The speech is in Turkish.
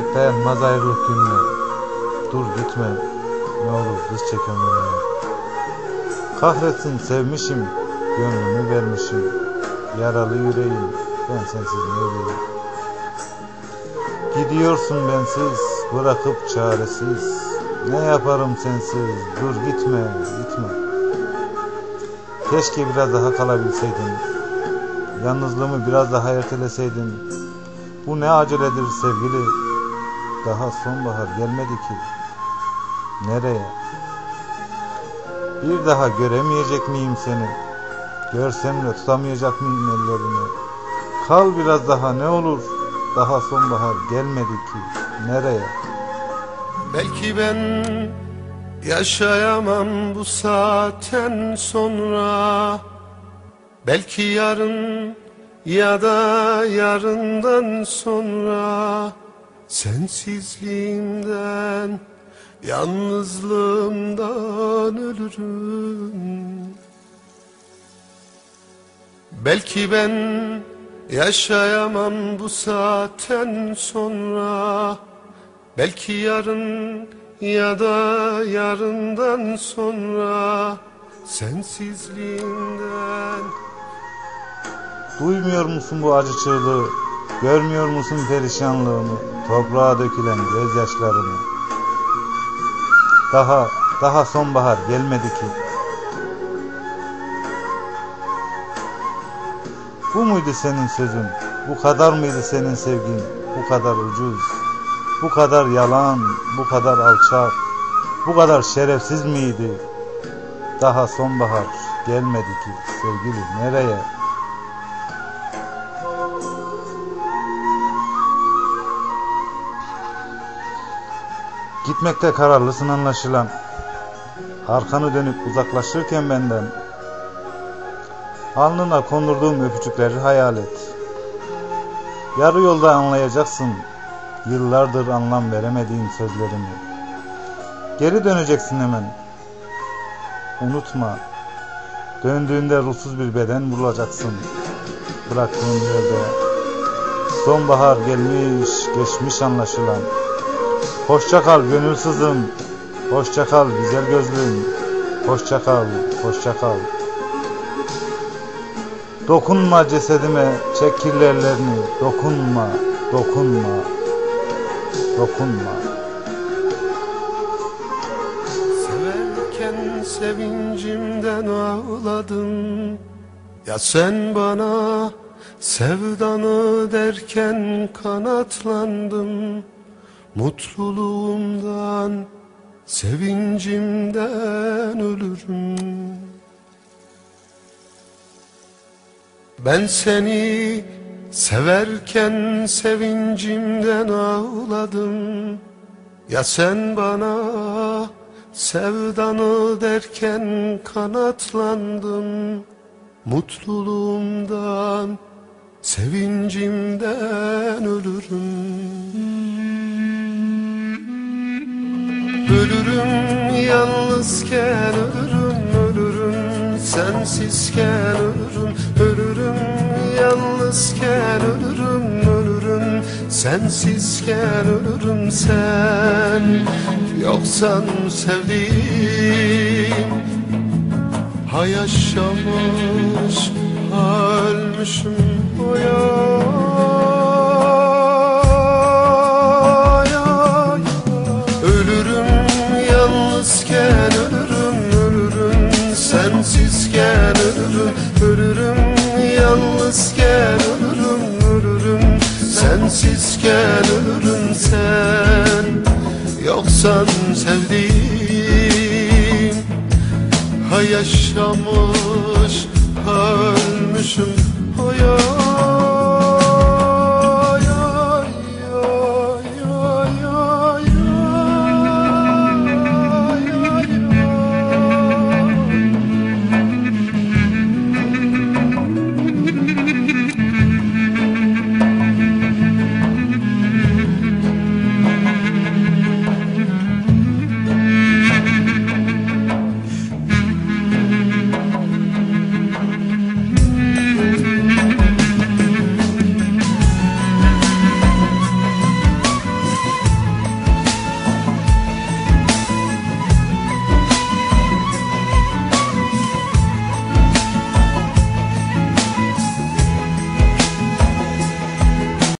Yürek dayanmaz ayrılık gününe Dur gitme. Ne olur kız çek ömrüne Kahretsin sevmişim. Gönlümü vermişim. Yaralı yüreğim. Ben sensiz ne bileyim Gidiyorsun bensiz Bırakıp çaresiz. Ne yaparım sensiz? Dur gitme gitme. Keşke biraz daha kalabilseydin Yalnızlığımı biraz daha erteleseydin. Bu ne aceledir sevgili Daha sonbahar gelmedi ki. Nereye? Bir daha göremeyecek miyim seni? Görsem de tutamayacak mıyım ellerini? Kal biraz daha ne olur? Daha sonbahar gelmedi ki. Nereye? Belki ben yaşayamam bu saatten sonra. Belki yarın ya da yarından sonra Sensizliğimden, yalnızlığımdan ölürüm. Belki ben yaşayamam bu saatten sonra. Belki yarın ya da yarından sonra. Sensizliğinden Duymuyor musun bu acı çığlığı? Görmüyor musun perişanlığımı Toprağa dökülen gözyaşlarımı Daha, daha sonbahar gelmedi ki. Bu muydu senin sözün? Bu kadar mıydı senin sevgin? Bu kadar ucuz Bu kadar yalan Bu kadar alçak Bu kadar şerefsiz miydi? Daha sonbahar gelmedi ki Sevgili nereye Gitmekte kararlısın anlaşılan. Arkanı dönüp uzaklaşırken benden Alnına kondurduğum öpücükleri hayal et. Yarı yolda anlayacaksın yıllardır anlam veremediğim sözlerimi. Geri döneceksin hemen. Unutma. Döndüğünde ruhsuz bir beden bulacaksın. Bıraktığın yerde. Sonbahar gelmiş, geçmiş anlaşılan. Hoşça kal gönülsüzüm. Hoşça kal güzel gözlüm. Hoşça kal, hoşça kal. Dokunma cesedime, çek kirlerlerini. Dokunma, dokunma, dokunma. Severken sevincimden ağladım Ya sen bana sevdanı derken kanatlandım Mutluluğumdan, sevincimden ölürüm. Ben seni severken sevincimden ağladım. Ya sen bana sevdanı derken kanatlandım Mutluluğumdan, sevincimden ölürüm Ölürüm yalnızken ölürüm ölürüm Sensizken ölürüm. Ölürüm Yalnızken ölürüm ölürüm Sensizken ölürüm. Sen Yoksan sevdiğim Ha yaşamış ölmüşüm Yoksan sevdiğim Ha yaşamış ha ölmüşüm ya